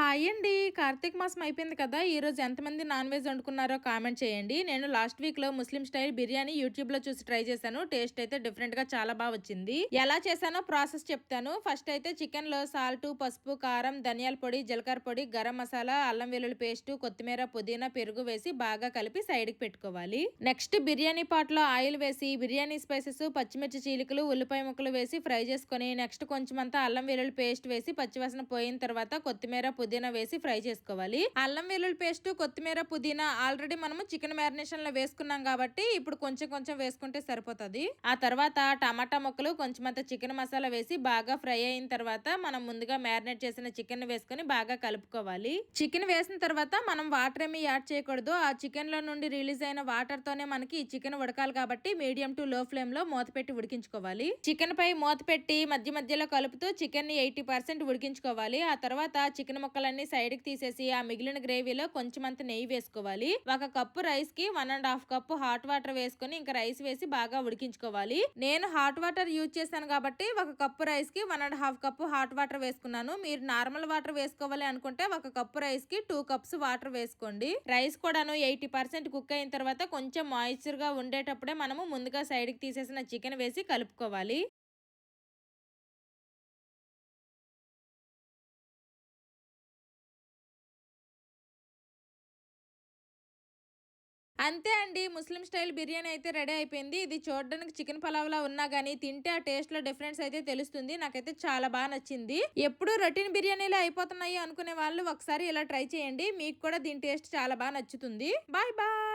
Hi అండి. కార్తీక మాసం అయిపోయింది కదా ఈరోజు ఎంతమంది నాన్ వెజ్ వండుకున్నారో కామెంట్ చేయండి. నేను లాస్ట్ వీక్లో ముస్లిం స్టైల్ బిర్యానీ యూట్యూబ్లో చూసి ట్రై చేశాను. టేస్ట్ అయితే డిఫరెంట్గా చాలా బాగా వచ్చింది. ఎలా చేశానో ప్రాసెస్ చెప్తాను. ఫస్ట్ అయితే చికెన్లో సాల్ట్ పసుపు కారం ధనియాల పొడి జీలకర్ర పొడి గరం మసాలా అల్లం వెల్లుల్లి పేస్ట్ కొత్తిమీర పుదీనా పెరుగు వేసి బాగా కలిపి సైడ్కి పెట్టుకోవాలి. నెక్స్ట్ బిర్యానీ పాట్లో ఆయిల్ వేసి బిర్యానీ స్పైసెస్ పచ్చిమిర్చి చీలికలు ఉల్లిపాయ ముక్కలు వేసి ఫ్రై చేసుకొని నెక్స్ట్ కొంచెం అంతా అల్లం వెల్లుల్లి పేస్ట్ వేసి పచ్చివాసన పోయిన తర్వాత కొత్తిమీర పుదీనా వేసి ఫ్రై చేసుకోవాలి. అల్లం వెల్లుల్లి పేస్ట్ కొత్తిమీర పుదీనా ఆల్రెడీ మనము చికెన్ మ్యారినేషన్లో వేసుకున్నాం కాబట్టి ఇప్పుడు కొంచెం కొంచెం వేసుకుంటే సరిపోతుంది. ఆ తర్వాత టమాటా ముక్కలు కొంచెం అంత చికెన్ మసాలా వేసి బాగా ఫ్రై అయిన తర్వాత మనం ముందుగా మ్యారినేట్ చేసిన చికెన్ వేసుకుని బాగా కలుపుకోవాలి. చికెన్ వేసిన తర్వాత మనం వాటర్ ఏమి యాడ్ చేయకూడదు. ఆ చికెన్లో నుండి రిలీజ్ అయిన వాటర్ తోనే మనకి ఈ చికెన్ ఉడకాలి కాబట్టి మీడియం టు లో ఫ్లేమ్లో మూత పెట్టి ఉడికించుకోవాలి. చికెన్ పై మూత పెట్టి మధ్య మధ్యలో కలుపుతూ చికెన్ని ఎయిటీ పర్సెంట్ ఉడికించుకోవాలి. ఆ తర్వాత చికెన్ ముక్కలన్నీ సైడ్కి తీసేసి ఆ మిగిలిన గ్రేవీలో కొంచెం అంత నెయ్యి వేసుకోవాలి. ఒక కప్పు రైస్కి one and half cup hot water వేసుకొని ఇంకా రైస్ వేసి బాగా ఉడికించుకోవాలి. నేను హాట్ వాటర్ యూజ్ చేశాను కాబట్టి ఒక కప్పు రైస్కి one and half cup hot water వేసుకున్నాను. మీరు నార్మల్ వాటర్ వేసుకోవాలి అనుకుంటే ఒక కప్పు రైస్కి టూ కప్స్ వాటర్ వేసుకోండి. రైస్ కూడాను ఎయిటీ పర్సెంట్ కుక్ అయిన తర్వాత కొంచెం మాయిశ్చర్గా ఉండేటప్పుడే మనము ముందుగా సైడ్కి తీసేసిన చికెన్ వేసి కలుపుకోవాలి. అంతే అండి. ముస్లిం స్టైల్ బిర్యానీ అయితే రెడీ అయిపోయింది. ఇది చూడడానికి చికెన్ పలావ్లా ఉన్నా కానీ తింటే ఆ టేస్ట్లో డిఫరెన్స్ అయితే తెలుస్తుంది. నాకైతే చాలా బాగా నచ్చింది. ఎప్పుడు రొటీన్ బిర్యానీలో అయిపోతున్నాయి అనుకునే వాళ్ళు ఒకసారి ఇలా ట్రై చేయండి. మీకు కూడా దీని టేస్ట్ చాలా బాగా నచ్చుతుంది. Bye bye.